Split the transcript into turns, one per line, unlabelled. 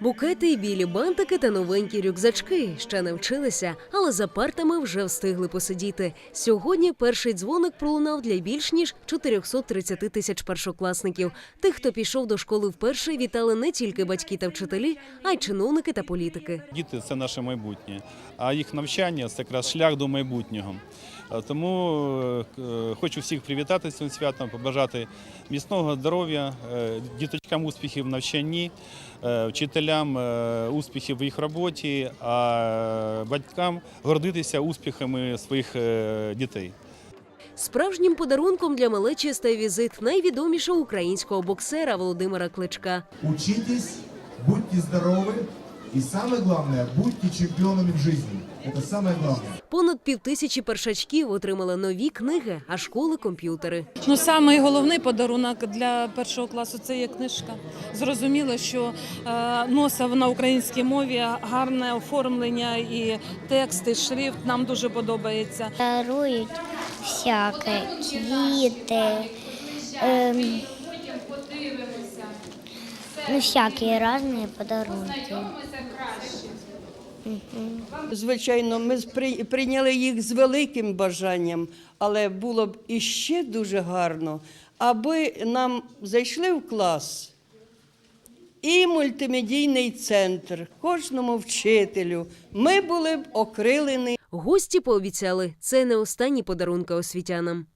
Букети, білі бантики та новенькі рюкзачки ще не вчилися, але за партами вже встигли посидіти. Сьогодні перший дзвоник пролунав для більш ніж 430 тисяч першокласників. Тих, хто пішов до школи вперше, вітали не тільки батьки та вчителі, а й чиновники та політики.
Діти це наше майбутнє, а їх навчання це якраз шлях до майбутнього. Тому е, хочу всіх привітати з цим святом, побажати міцного здоров'я, е, діточкам успіхів в навчанні, е, вчителям е, успіхів в їх роботі, а батькам гордитися успіхами своїх е, дітей.
Справжнім подарунком для малечі стає візит найвідомішого українського боксера Володимира Кличка.
Учитесь, будьте здоровы и самое главное, будьте чемпионами в жизни. Это самое главное.
Понад півтисячі першачків отримали нові книги, а школи комп'ютери.
Ну, самий головний подарунок для першого класу це є книжка. Зрозуміло, що е, носив на українській мові гарне оформлення і текст, і шрифт нам дуже подобається.
Дарують всяке квіти. Ем, ну, всякі різні подарунки.
Звичайно, ми прийняли їх з великим бажанням, але було б іще дуже гарно, аби нам зайшли в клас і мультимедійний центр, кожному вчителю. Ми були б окрилені
Гості пообіцяли, це не останні подарунки освітянам.